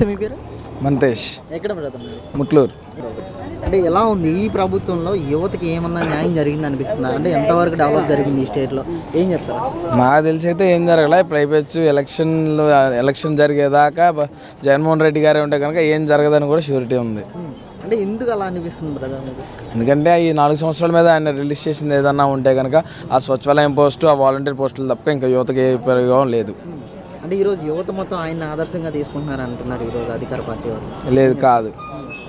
నమస్తే మీ పేరు? మంతేష్. ఎక్కడ? ముట్లూరు. అంటే ఎలా ఉంది ఈ ప్రభుత్వంలో యువతకి ఏమన్నా న్యాయం జరిగింది అనిపిస్తుందా? అంటే ఎంతవరకు డెవలప్ జరిగింది ఈ స్టేట్లో? ఏం చెప్తారా? నాకు తెలిసి అయితే ఏం జరగలే. ప్రైవేట్స్ ఎలక్షన్లు ఎలక్షన్ జరిగేదాకా జగన్మోహన్ రెడ్డి గారే ఉంటే కనుక ఏం జరగదని కూడా షూరిటీ ఉంది. అంటే ఎందుకు అలా అనిపిస్తుంది బ్రదర్ ఎందుకంటే ఈ నాలుగు సంవత్సరాల మీద ఆయన రిలీజ్ చేసింది ఏదన్నా ఉంటే కనుక ఆ స్వచ్ఛాలయం పోస్టు ఆ వాలంటీర్ పోస్టులు తప్ప ఇంకా యువతకి ఏ ఉపయోగం లేదు. అంటే ఈరోజు యువత మొత్తం ఆయన ఆదర్శంగా తీసుకుంటున్నారు అంటున్నారు ఈరోజు అధికార పార్టీ వాళ్ళు. లేదు కాదు.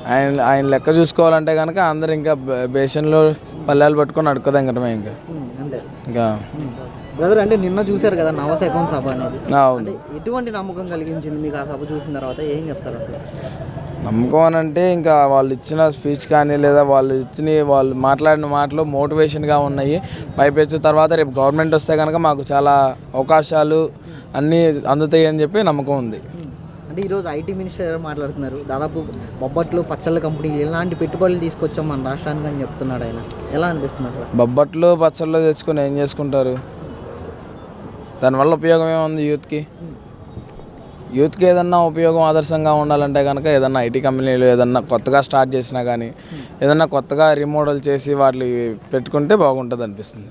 ఆయన ఆయన లెక్క చూసుకోవాలంటే కనుక అందరు ఇంకా బేషన్లో పల్లెలు పట్టుకొని అడుక్కోదంగటమే ఇంకా. ఉమ్, అంతే. ఇంకా. బ్రదర్ అంటే నిన్న చూశారు కదా నవశకం సభ అనేది. అవును. ఎటువంటి నమ్మకం కలిగించింది మీకు ఆ సభ చూసిన తర్వాత? ఏం చెప్తారు నమ్మకం అని అంటే ఇంకా వాళ్ళు ఇచ్చిన స్పీచ్ కానీ లేదా వాళ్ళు ఇచ్చిన వాళ్ళు మాట్లాడిన మాటలు మోటివేషన్గా ఉన్నాయి. పైపెచ్చు తర్వాత రేపు గవర్నమెంట్ వస్తే కనుక మాకు చాలా అవకాశాలు అన్నీ అందుతాయి అని చెప్పి నమ్మకం ఉంది. అంటే ఈరోజు ఐటీ మినిస్టర్ మాట్లాడుతున్నారు. దాదాపు బొబ్బట్లు పచ్చళ్ళ కంపెనీ ఇలాంటి పెట్టుబడులు తీసుకొచ్చాం మన రాష్ట్రానికి అని చెప్తున్నాడు ఆయన. ఎలా అనిపిస్తుంది అసలు? బొబ్బట్లు పచ్చళ్ళు తెచ్చుకొని ఏం చేసుకుంటారు? దానివల్ల ఉపయోగం ఏముంది యూత్కి? యూత్కి ఏదన్నా ఉపయోగం ఆదర్శంగా ఉండాలంటే కనుక ఏదన్నా ఐటీ కంపెనీలు ఏదన్నా కొత్తగా స్టార్ట్ చేసినా కానీ ఏదన్నా కొత్తగా రిమోడల్ చేసి వాటిని పెట్టుకుంటే బాగుంటుంది అనిపిస్తుంది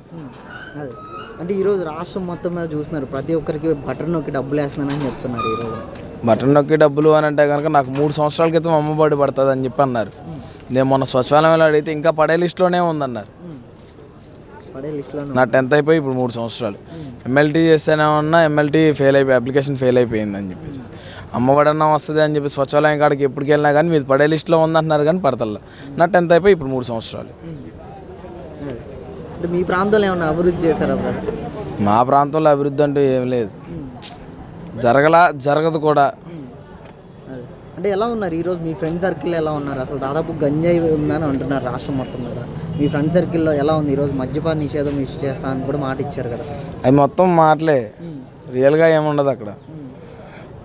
అంటే ఈరోజు రాష్ట్రం మొత్తం మీద చూస్తున్నారు ప్రతి ఒక్కరికి బటర్ నొక్కి డబ్బులు వేస్తున్నానని చెప్తున్నారు ఈరోజు బటన్ నొక్కి డబ్బులు అని అంటే కనుక నాకు మూడు సంవత్సరాల క్రితం అమ్మబడి పడుతుంది అని చెప్పి అన్నారు. నేను మొన్న స్వచ్ఛాలయంలో అడిగితే ఇంకా పడే లిస్టులోనే ఉందన్నారు. ఉమ్. పడే లిస్టులో నా టెన్త్ అయిపోయి ఇప్పుడు మూడు సంవత్సరాలు. ఎమ్మెల్టీ చేస్తేనే ఉన్నా ఎమ్మెల్టీ ఫెయిల్ అయిపోయి అప్లికేషన్ ఫెయిల్ అయిపోయింది అని చెప్పేసి అమ్మఒడన్నా వస్తుంది అని చెప్పి స్వచ్ఛాలయం కాడికి ఎప్పటికి వెళ్ళినా కానీ మీది పడే లిస్టులో ఉందంటున్నారు కానీ పడతల్లా. నా టెన్త్ అయిపోయి ఇప్పుడు మూడు సంవత్సరాలు. అంటే మీ ప్రాంతంలో ఏమన్నా అభివృద్ధి చేశారా బ్రదర్? మా ప్రాంతంలో అభివృద్ధి అంటూ ఏం లేదు. జరగలా జరగదు కూడా. అంటే ఎలా ఉన్నారు? ఈరోజు మీ ఫ్రెండ్ సర్కిల్ ఎలా ఉన్నారు? అసలు దాదాపు గంజాయి ఉందని అంటున్నారు రాష్ట్రం మొత్తం మీద. మీ ఫ్రెండ్ సర్కిల్లో ఎలా ఉంది? ఈరోజు మద్యపాన నిషేధం ఇష్ట చేస్తా అని కూడా మాట ఇచ్చారు కదా. అవి మొత్తం మాటలే. రియల్గా ఏముండదు అక్కడ.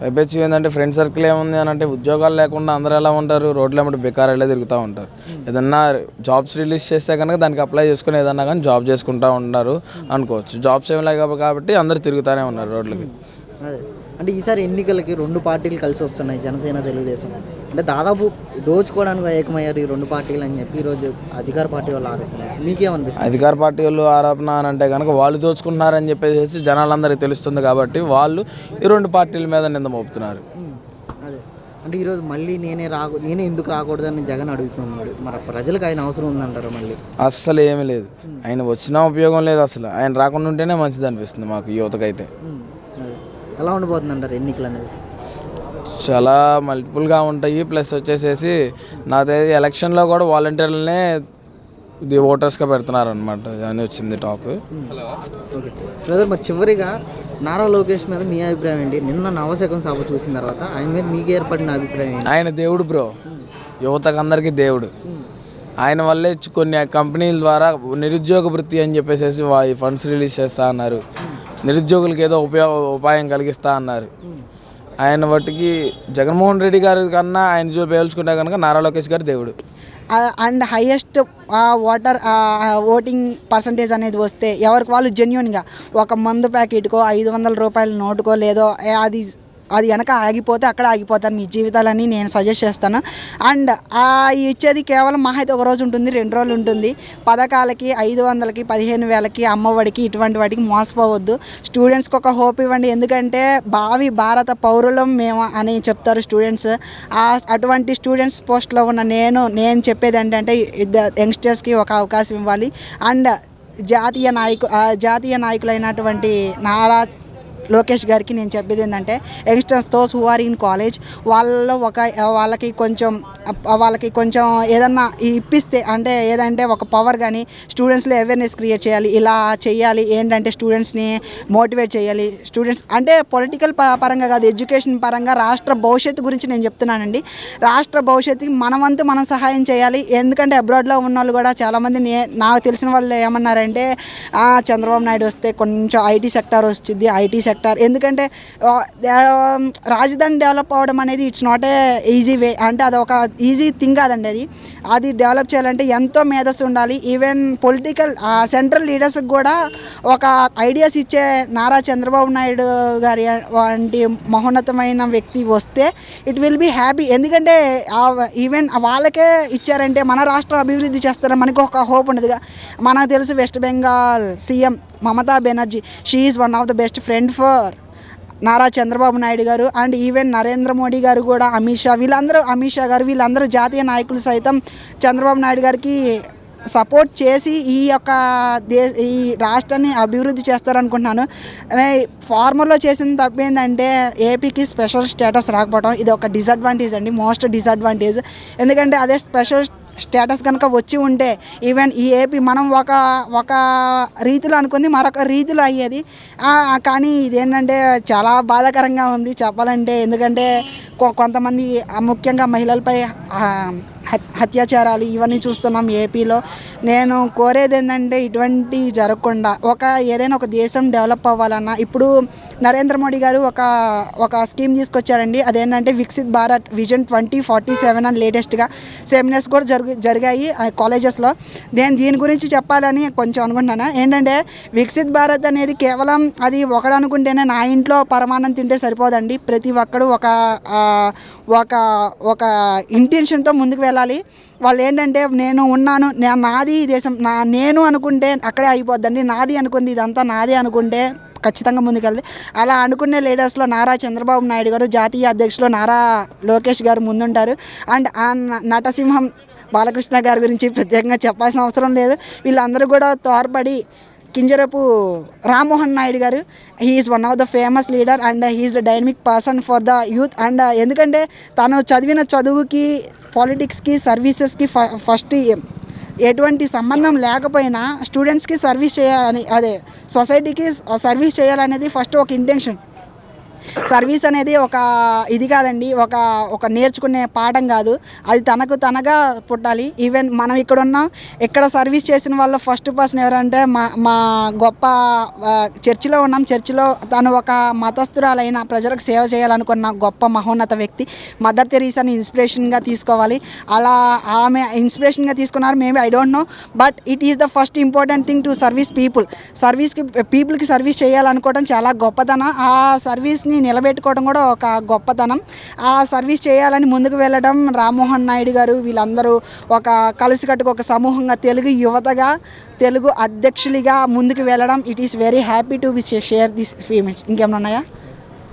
పైపెచ్చి ఏంటంటే ఫ్రెండ్ సర్కిల్ ఏముంది అని అంటే ఉద్యోగాలు లేకుండా అందరూ ఎలా ఉంటారు? రోడ్ల వెంబడి బెకారాలే తిరుగుతూ ఉంటారు. ఏదన్నా జాబ్స్ రిలీజ్ చేస్తే కనుక దానికి అప్లై చేసుకుని ఏదన్నా కానీ జాబ్ చేసుకుంటూ ఉన్నారు అనుకోవచ్చు. జాబ్స్ ఏం లేవు కాబట్టి అందరూ తిరుగుతూనే ఉన్నారు రోడ్లకి. అదే. అంటే ఈసారి ఎన్నికలకి రెండు పార్టీలు కలిసి వస్తున్నాయి జనసేన తెలుగుదేశం. అంటే దాదాపు దోచుకోవడానికి ఏకమయ్యారు ఈ రెండు పార్టీలు అని చెప్పి ఈరోజు అధికార పార్టీ వాళ్ళు ఆరోపణలు. మీకేమనిపిస్తుంది? అధికార పార్టీ వాళ్ళు ఆరోపణ అని అంటే కనుక వాళ్ళు దోచుకుంటున్నారని చెప్పేసి జనాలందరికీ తెలుస్తుంది కాబట్టి వాళ్ళు ఈ రెండు పార్టీల మీద నింద మోపుతున్నారు. అదే. అంటే ఈరోజు మళ్ళీ నేనే రాకు నేనే ఎందుకు రాకూడదని జగన్ అడుగుతున్నాడు. మరి ప్రజలకు ఆయన అవసరం ఉందంటారు మళ్ళీ? అస్సలు ఏమీ లేదు. ఆయన వచ్చినా ఉపయోగం లేదు అసలు. ఆయన రాకుండా ఉంటేనే మంచిది అనిపిస్తుంది మాకు యువతకైతే. ఎలా ఉండబోతుంది అంటారు ఎన్నికలు అనేవి? చాలా మల్టిపుల్గా ఉంటాయి. ప్లస్ వచ్చేసేసి నా తెలిసి ఎలక్షన్లో కూడా వాలంటీర్లనే ఇది ఓటర్స్గా పెడుతున్నారు అనమాట అని వచ్చింది టాక్ బ్రదర్ మరి చివరిగా నారా లోకేష్ మీద మీ అభిప్రాయం ఏంటి? నిన్న నవశకం సభ చూసిన తర్వాత ఆయన మీద మీకు ఏర్పడిన అభిప్రాయం ఆయన దేవుడు బ్రో. యువతకు అందరికీ దేవుడు. ఉమ్, ఆయన వల్లే కొన్ని కంపెనీల ద్వారా నిరుద్యోగ వృత్తి అని చెప్పేసి ఫండ్స్ రిలీజ్ చేస్తా అన్నారు. నిరుద్యోగులకు ఏదో ఉపయోగ ఉపాయం కలిగిస్తా అన్నారు. ఉమ్, ఆయన వాటికి జగన్మోహన్ రెడ్డి గారి కన్నా ఆయన చూ పేల్చుకుంటే కనుక నారా లోకేష్ గారు దేవుడు. And highest voter voting percentage అనేది వస్తే ఎవరికి వాళ్ళు జెన్యున్గా ఒక మందు ప్యాకెట్కో ఐదు వందల రూపాయల నోటుకో లేదో ఏ, అది అది వెనక ఆగిపోతే అక్కడ ఆగిపోతారు. మీ జీవితాలని నేను సజెస్ట్ చేస్తాను. అండ్ ఆ ఇచ్చేది కేవలం మహా అయితే ఒక రోజు ఉంటుంది రెండు రోజులు ఉంటుంది. పథకాలకి ఐదు వందలకి పదిహేను వేలకి అమ్మఒడికి ఇటువంటి వాటికి మోసపోవద్దు. స్టూడెంట్స్కి ఒక హోప్ ఇవ్వండి. ఎందుకంటే భావి భారత పౌరులం మేము అని చెప్తారు స్టూడెంట్స్ ఆ అటువంటి స్టూడెంట్స్ పోస్ట్లో ఉన్న నేను నేను చెప్పేది ఏంటంటే యంగ్స్టర్స్కి ఒక అవకాశం ఇవ్వాలి. అండ్ జాతీయ నాయకు ఆ జాతీయ నాయకులైనటువంటి నారా లోకేష్ గారికి నేను చెప్పేది ఏంటంటే youngsters those who are in college వాళ్ళలో ఒక వాళ్ళకి కొంచెం వాళ్ళకి కొంచెం ఏదన్నా ఇప్పిస్తే అంటే ఏదంటే ఒక పవర్ కానీ స్టూడెంట్స్లో అవేర్నెస్ క్రియేట్ చేయాలి. ఇలా చేయాలి ఏంటంటే స్టూడెంట్స్ని మోటివేట్ చేయాలి. స్టూడెంట్స్ అంటే పొలిటికల్ పరంగా కాదు ఎడ్యుకేషన్ పరంగా రాష్ట్ర భవిష్యత్తు గురించి నేను చెప్తున్నానండి. రాష్ట్ర భవిష్యత్తుకి మనవంతు మనం సహాయం చేయాలి. ఎందుకంటే అబ్రాడ్లో ఉన్న వాళ్ళు కూడా చాలామంది నే నాకు తెలిసిన వాళ్ళు ఏమన్నారంటే చంద్రబాబు నాయుడు వస్తే కొంచెం ఐటీ సెక్టార్ వస్తుంది ఐటీ సెక్టార్ సెక్టర్ ఎందుకంటే రాజధాని డెవలప్ అవ్వడం అనేది it's not a easy way అంటే అది ఒక ఈజీ థింగ్ కాదండి అది. అది డెవలప్ చేయాలంటే ఎంతో మేధస్సు ఉండాలి. ఈవెన్ పొలిటికల్ సెంట్రల్ లీడర్స్కి కూడా ఒక ఐడియాస్ ఇచ్చే నారా చంద్రబాబు నాయుడు గారి వంటి మహోన్నతమైన వ్యక్తి వస్తే ఇట్ విల్ బి హ్యాపీ. ఎందుకంటే ఈవెన్ వాళ్ళకే ఇచ్చారంటే మన రాష్ట్రం అభివృద్ధి చేస్తారని మనకు ఒక హోప్ ఉండదుగా. మనకు తెలుసు West Bengal CM Mamata Banerjee she's one of the best friend for Nara Chandrababu Naidu garu and even Narendra Modi గారు కూడా అమిత్ షా వీళ్ళందరూ అమిత్ షా గారు వీళ్ళందరూ జాతీయ నాయకులు సైతం చంద్రబాబు నాయుడు గారికి సపోర్ట్ చేసి ఈ యొక్క దే ఈ రాష్ట్రాన్ని అభివృద్ధి చేస్తారనుకుంటున్నాను. ఫార్మర్లో చేసిన తప్పు ఏంటంటే ఏపీకి స్పెషల్ స్టేటస్ రాకపోవడం ఇది ఒక డిసడ్వాంటేజ్ అండి మోస్ట్ డిసడ్వాంటేజ్ ఎందుకంటే అదే స్పెషల్ స్టేటస్ కనుక వచ్చి ఉంటే ఈవెన్ ఈ ఏపీ మనం ఒక ఒక రీతిలో అనుకుంది మరొక రీతిలో అయ్యేది. కానీ ఇదేంటంటే చాలా బాధాకరంగా ఉంది చెప్పాలంటే. ఎందుకంటే కొ- కొంతమంది ముఖ్యంగా మహిళలపై హత్- అత్యాచారాలు ఇవన్నీ చూస్తున్నాం ఏపీలో నేను కోరేది ఏంటంటే ఇటువంటి జరగకుండా ఒక ఏదైనా ఒక దేశం డెవలప్ అవ్వాలన్నా ఇప్పుడు నరేంద్ర మోడీ గారు ఒక ఒక స్కీమ్ తీసుకొచ్చారండి. అదేంటంటే Viksit Bharat vision twenty forty seven అని లేటెస్ట్గా సెమినార్స్ కూడా జరుగు జరిగాయి ఆ కాలేజెస్లో. నేను దీని గురించి చెప్పాలని కొంచెం అనుకుంటున్నాను? ఏంటంటే వికసిత్ భారత్ అనేది కేవలం అది ఒకడనుకుంటేనే నా ఇంట్లో పరమాన్నం తింటే సరిపోదండి. ప్రతి ఒక్కడు ఒక ఒక ఒక ఇంటెన్షన్తో ముందుకు వెళ్ళాలి. వాళ్ళు ఏంటంటే నేను ఉన్నాను నా- నాది ఈ దేశం నా నేను అనుకుంటే అక్కడే అయిపోద్దండి. నాది అనుకుంది ఇదంతా నాదే అనుకుంటే ఖచ్చితంగా ముందుకెళ్ళి. అలా అనుకునే లీడర్స్లో నారా చంద్రబాబు నాయుడు గారు జాతీయ అధ్యక్షులు నారా లోకేష్ గారు ముందుంటారు. అండ్ ఆ నటసింహం బాలకృష్ణ గారి గురించి ప్రత్యేకంగా చెప్పాల్సిన అవసరం లేదు. వీళ్ళందరూ కూడా తోడ్పడి Kinjarapu Rammohan Naidu garu he's one of the famous leader and he's the dynamic person for the youth and ఎందుకంటే తను చదివిన చదువుకి పాలిటిక్స్కి సర్వీసెస్కి ఫ ఫస్ట్ ఎటువంటి సంబంధం లేకపోయినా స్టూడెంట్స్కి సర్వీస్ చేయాలని అదే సొసైటీకి సర్వీస్ uh, చేయాలనేది ఫస్ట్ ఒక ఇంటెన్షన్ సర్వీస్ అనేది ఒక ఇది కాదండి ఒక ఒక నేర్చుకునే పాఠం కాదు. అది తనకు తనగా పుట్టాలి. ఈవెన్ మనం ఇక్కడ ఉన్నాం ఇక్కడ సర్వీస్ చేసిన వాళ్ళ ఫస్ట్ పర్సన్ ఎవరంటే మా మా గొప్ప చర్చిలో ఉన్నాం. చర్చిలో తను ఒక మతస్థురాలైన ప్రజలకు సేవ చేయాలనుకున్న గొప్ప మహోన్నత వ్యక్తి. మదర్ తెరీసాని ఇన్స్పిరేషన్గా తీసుకోవాలి. అలా ఆమె ఇన్స్పిరేషన్గా తీసుకున్నారు maybe I don't know but it is the first important thing to service people సర్వీస్కి పీపుల్కి సర్వీస్ చేయాలనుకోవడం చాలా గొప్పతనం. ఆ సర్వీస్ని నిలబెట్టుకోవడం కూడా ఒక గొప్పతనం. ఆ సర్వీస్ చేయాలని ముందుకు వెళ్ళడం రామ్మోహన్ నాయుడు గారు వీళ్ళందరూ ఒక కలిసికట్టుకు ఒక సమూహంగా తెలుగు యువతగా తెలుగు అధ్యక్షులుగా ముందుకు వెళ్ళడం. It is very happy to be share this ఫీమెంట్స్ ఇంకేమైనా ఉన్నాయా?